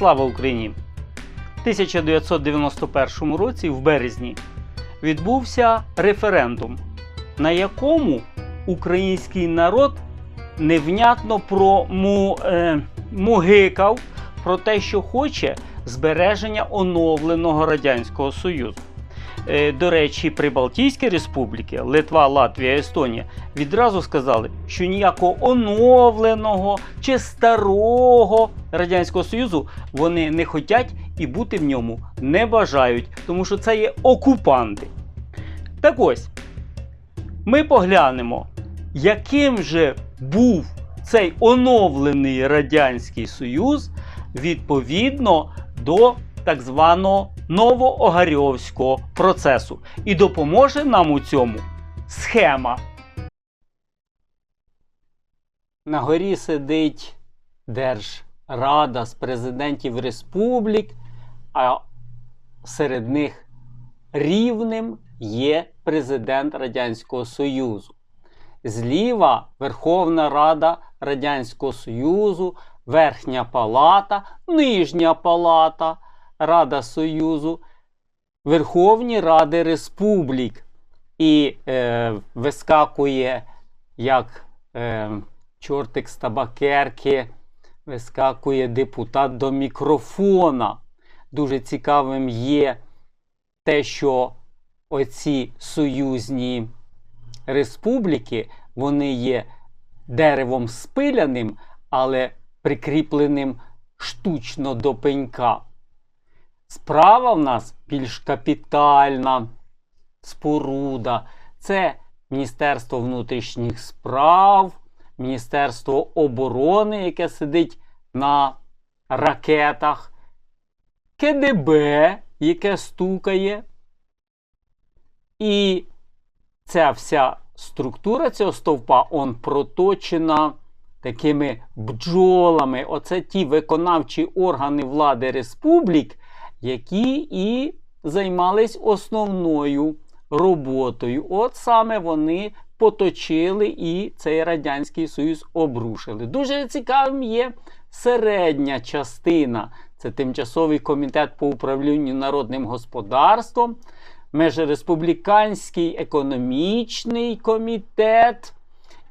Слава Україні! В 1991 році, в березні, відбувся референдум, на якому український народ невнятно прому, е, мугикав про те, що хоче збереження оновленого Радянського Союзу. Е, До речі, Прибалтійські республіки, Литва, Латвія, Естонія відразу сказали, що ніякого оновленого чи старого Радянського Союзу вони не хочуть і бути в ньому не бажають, тому що це є окупанти. Так ось, ми поглянемо, яким же був цей оновлений Радянський Союз відповідно до так званого новоогарьовського процесу. І допоможе нам у цьому схема. На горі сидить Держрада з президентів республік, а серед них рівним є президент Радянського Союзу. Зліва Верховна Рада Радянського Союзу, Верхня Палата, Нижня Палата Рада Союзу, Верховні Ради Республік. І е, вискакує як е, чортик з табакерки, вискакує депутат до мікрофона. Дуже цікавим є те, що оці союзні республіки, вони є деревом спиляним, але прикріпленим штучно до пенька. Справа в нас більш капітальна споруда. Це Міністерство внутрішніх справ, Міністерство оборони, яке сидить на ракетах, КДБ, яке стукає. І ця вся структура цього стовпа он проточена такими бджолами. Оце ті виконавчі органи влади республік, які і займались основною роботою. От саме вони поточили і цей Радянський Союз обрушили. Дуже цікавим є середня частина. Це тимчасовий комітет по управлінню народним господарством, Межреспубліканський економічний комітет.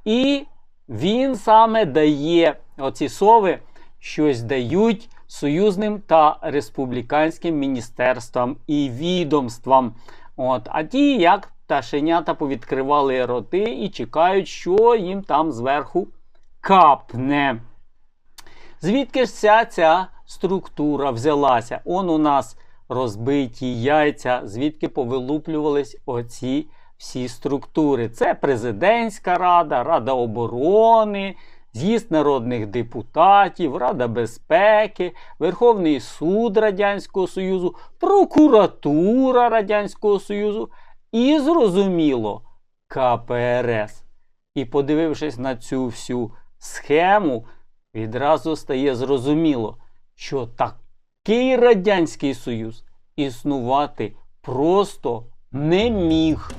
І він саме дає оці сови, щось дають союзним та республіканським міністерствам і відомствам. От, А ті, як пташенята повідкривали роти і чекають, що їм там зверху капне. Звідки ж вся ця структура взялася? Он у нас розбиті яйця, звідки повилуплювались оці всі структури. Це президентська рада, Рада оборони, з'їзд народних депутатів, Рада безпеки, Верховний суд Радянського Союзу, прокуратура Радянського Союзу і, зрозуміло, КПРС. І подивившись на цю всю схему, відразу стає зрозуміло, що такий Радянський Союз існувати просто не міг.